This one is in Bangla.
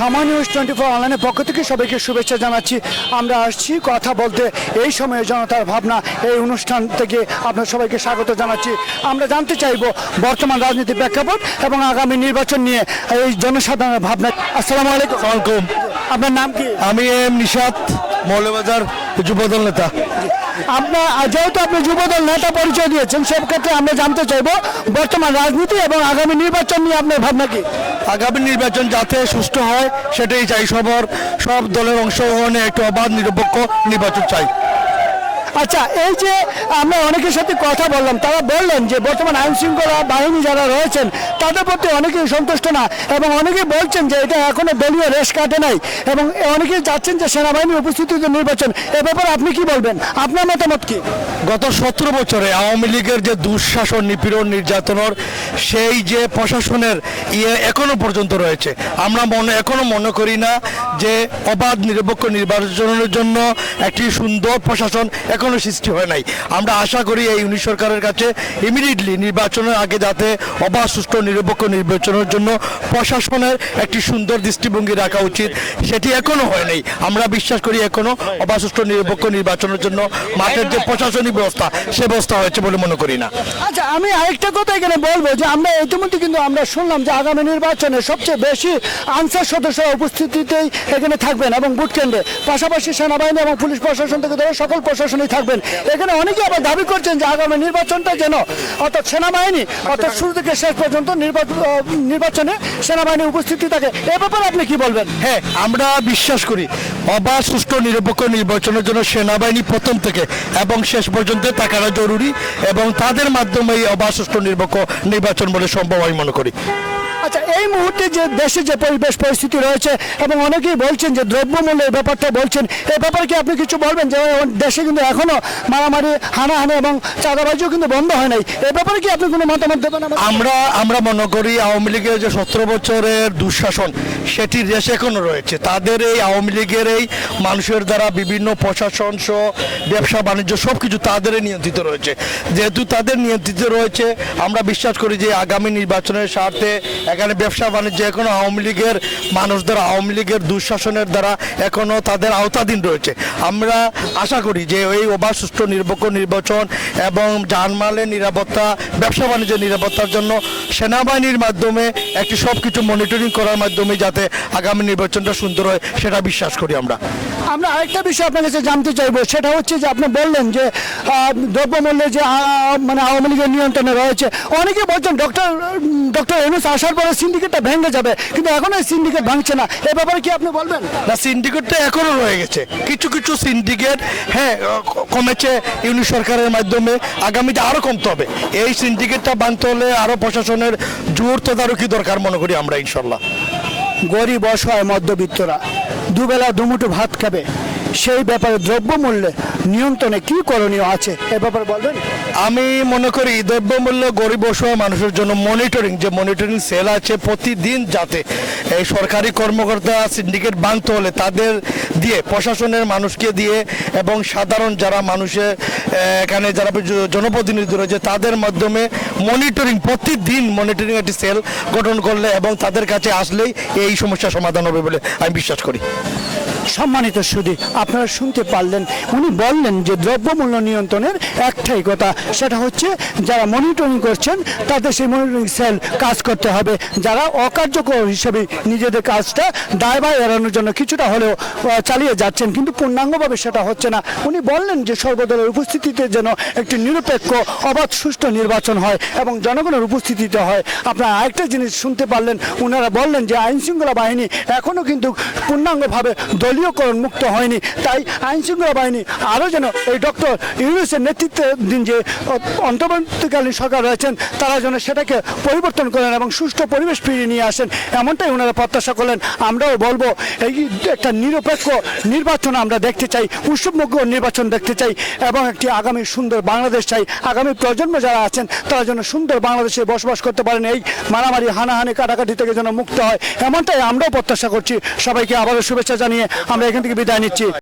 সময় নিউজ টোয়েন্টি ফোর অনলাইনের পক্ষ থেকে সবাইকে শুভেচ্ছা জানাচ্ছি। আমরা আসছি কথা বলতে এই সময়ে জনতার ভাবনা, এই অনুষ্ঠান থেকে আপনার সবাইকে স্বাগত জানাচ্ছি। আমরা জানতে চাইব বর্তমান রাজনীতির প্রেক্ষাপট এবং আগামী নির্বাচন নিয়ে এই জনসাধারণের ভাবনা। আসসালামু আলাইকুম। আপনার নাম কি? আমি এম নিশাত মৌলবাজার যুবদল নেতা। আপনার যেহেতু আপনি যুবদল নেতা পরিচয় দিয়েছেন সব ক্ষেত্রে আমরা জানতে চাইব বর্তমান রাজনীতি এবং আগামী নির্বাচন নিয়ে আপনার ভাবনা কি? আগামী নির্বাচন যাতে সুষ্ঠু হয় সেটাই চাই সবর। সব দলের অংশগ্রহণে একটু অবাধ নিরপেক্ষ নির্বাচন চাই। আচ্ছা এই যে আমরা অনেকের সাথে কথা বললাম, তারা বললেন যে বর্তমান আইন শৃঙ্খলা বাহিনী যারা রয়েছেন, তাদের প্রতি অনেকেই সন্তুষ্ট না এবং অনেকেই বলছেন যে এটা এখনও দলীয় রেশ কাটে নাই এবং অনেকেই চাচ্ছেন যে সেনাবাহিনীর উপস্থিতিতে নির্বাচন। এ ব্যাপারে আপনি কি বলবেন? আপনার মতামত কি? গত সতেরো বছরে আওয়ামী লীগের যে দুঃশাসন, নিপীড়ন, নির্যাতনের, সেই যে প্রশাসনের ইয়ে এখনও পর্যন্ত রয়েছে। আমরা মনে, এখনও মনে করি না যে অবাধ, নিরপেক্ষ নির্বাচনের জন্য একটি সুন্দর প্রশাসন এখনও সৃষ্টি হয় নাই। আমরা আশা করি এই ইউনিট সরকারের কাছে ইমিডিয়েটলি নির্বাচনের আগে যাতে অবাধ, সুষ্ঠু, নিরপেক্ষ নির্বাচনের জন্য প্রশাসনের একটি সুন্দর দৃষ্টিভঙ্গি রাখা উচিত। সেটি এখনও হয় নাই। আমরা বিশ্বাস করি এখনও অবাধ, সুষ্ঠু, নিরপেক্ষ নির্বাচনের জন্য মাঠের যে প্রশাসনিক ব্যবস্থা, সে ব্যবস্থা হয়েছে বলে মনে করি না। আচ্ছা আমি আরেকটা কথা এখানে বলব যে আমরা ইতিমধ্যে কিন্তু আমরা শুনলাম যে আগামী নির্বাচনে সবচেয়ে বেশি আনসার সদস্য উপস্থিতিতেই এখানে থাকবেন এবং বুথ কেন্দ্রে। পাশাপাশি সেনাবাহিনী এবং পুলিশ প্রশাসন থেকে ধরে সকল থাকবেন। এখানে অনেকে আবার দাবি করছেন যে আগামী নির্বাচনটা যেন অর্থাৎ সেনাবাহিনী, অর্থাৎ শুরু থেকে শেষ পর্যন্ত নির্বাচন নির্বাচনে সেনাবাহিনী উপস্থিতি থাকে। এ ব্যাপারে আপনি কি বলবেন? হ্যাঁ আমরা বিশ্বাস করি, অবাধ, সুষ্ঠু, নিরপেক্ষ নির্বাচনের জন্য সেনাবাহিনী প্রথম থেকে এবং শেষ পর্যন্ত থাকাটা জরুরি এবং তাদের মাধ্যমে অবাধ, সুষ্ঠু, নিরপেক্ষ নির্বাচন বলে সম্ভব আমি মনে করি। আচ্ছা এই মুহূর্তে যে দেশে যে পরিবেশ পরিস্থিতি রয়েছে এবং অনেকেই বলছেন যে দ্রব্যমূল্যের ব্যাপারটা বলছেন, এই ব্যাপারে কি আপনি কিছু বলবেন? যে দেশে কিন্তু এখনও মারামারি, হানাহানি এবং চাঁদাবাজিও কিন্তু বন্ধ হয় নাই। এই ব্যাপারে কি আপনি কোনো মতামত দেবেন? আমরা আমরা মনে করি আওয়ামী লীগের যে সতেরো বছরের দুঃশাসন সেটির রেশ এখনও রয়েছে। তাদের এই আওয়ামী লীগের এই মানুষের দ্বারা বিভিন্ন প্রশাসন সহ ব্যবসা, বাণিজ্য সব কিছু তাদের নিয়ন্ত্রিত রয়েছে। যেহেতু তাদের নিয়ন্ত্রিত রয়েছে, আমরা বিশ্বাস করি যে আগামী নির্বাচনের স্বার্থে এখানে ব্যবসা বাণিজ্য এখনও আওয়ামী লীগের মানুষদের, আওয়ামী লীগের দুঃশাসনের দ্বারা এখনও তাদের আওতাধীন রয়েছে। আমরা আশা করি যে এই অবাধ, সুষ্ঠু নিরপেক্ষ নির্বাচন এবং জানমালের নিরাপত্তা, ব্যবসা বাণিজ্যের নিরাপত্তার জন্য সেনাবাহিনীর মাধ্যমে একটি সব কিছু মনিটরিং করার মাধ্যমে যাতে আগামী নির্বাচনটা সুন্দর হয়, সেটা বিশ্বাস করি আমরা। আমরা আরেকটা বিষয় আপনার কাছে জানতে চাইব। সেটা হচ্ছে যে আপনি বললেন যে দ্রব্যমূল্যে যে মানে আওয়ামী লীগের নিয়ন্ত্রণে রয়েছে। অনেকে বলছেন ডক্টর ডক্টর এনুস আসার পরে সিন্ডিকেটটা ভেঙে যাবে। কিন্তু এখন এই সিন্ডিকেট ভাঙছে না। এ ব্যাপারে কি আপনি বলবেন? না সিন্ডিকেটটা এখনও রয়ে গেছে। কিছু কিছু সিন্ডিকেট হ্যাঁ কমেছে ইউনিট সরকারের মাধ্যমে। আগামীতে আরও কমতে হবে। এই সিন্ডিকেটটা বানতে হলে আরও প্রশাসনের জোর তদারকি দরকার মনে করি আমরা ইনশাল্লাহ। গরিব অসহায় মধ্যবিত্তরা। দুবেলা দুমুটো ভাত খাবে। সেই ব্যাপারে দ্রব্যমূল্যে নিয়ন্ত্রণে কি করণীয় আছে? এ ব্যাপারে বলবেন? আমি মনে করি দ্রব্যমূল্য গরিব অসহায় মানুষের জন্য মনিটরিং যে মনিটরিং সেল আছে প্রতিদিন যাতে এই সরকারি কর্মকর্তা সিন্ডিকেট বানতে হলে তাদের দিয়ে, প্রশাসনের মানুষকে দিয়ে এবং সাধারণ যারা মানুষের এখানে যারা জনপ্রতিনিধি রয়েছে তাদের মাধ্যমে মনিটরিং প্রতিদিন মনিটরিং একটি সেল গঠন করলে এবং তাদের কাছে আসলেই এই সমস্যা সমাধান হবে বলে আমি বিশ্বাস করি। সম্মানিত সুদী আপনারা শুনতে পারলেন, উনি বললেন যে দ্রব্যমূল্য নিয়ন্ত্রণের একটাই কথা, সেটা হচ্ছে যারা মনিটরিং করছেন, তাদের সেই মনিটরিং সেল কাজ করতে হবে। যারা অকার্যকর হিসেবে নিজেদের কাজটা দায়ভার এড়ানোর জন্য কিছুটা হলেও চালিয়ে যাচ্ছেন, কিন্তু পূর্ণাঙ্গভাবে সেটা হচ্ছে না। উনি বললেন যে সর্বদলের উপস্থিতিতে যেন একটি নিরপেক্ষ, অবাধ, সুষ্ঠু নির্বাচন হয় এবং জনগণের উপস্থিতিতে হয়। আপনারা আরেকটা জিনিস শুনতে পারলেন ওনারা বললেন যে আইন শৃঙ্খলা বাহিনী এখনও কিন্তু পূর্ণাঙ্গভাবে দলীয়করণ মুক্ত হয়নি, তাই আইন শৃঙ্খলা বাহিনী আরও যেন এই ডক্টর ইউনুসের নেতৃত্বাধীন যে অন্তর্বর্তীকালীন সরকার রয়েছেন, তারা যেন সেটাকে পরিবর্তন করেন এবং সুষ্ঠু পরিবেশ ফিরিয়ে নিয়ে আসেন, এমনটাই ওনারা প্রত্যাশা করলেন। আমরাও বলব, এই একটা নিরপেক্ষ নির্বাচন আমরা দেখতে চাই উৎসবমুখ নির্বাচন দেখতে চাই, এবং একটি আগামী সুন্দর বাংলাদেশ চাই। আগামী প্রজন্ম যারা আছেন, তারা যেন সুন্দর বাংলাদেশে বসবাস করতে পারেন, এই মারামারি, হানাহানি, কাটাকাটি থেকে যেন মুক্ত হয়, এমনটাই আমরাও প্রত্যাশা করছি। সবাইকে আবারও শুভেচ্ছা জানিয়ে আমরা এখান থেকে বিদায় নিচ্ছি।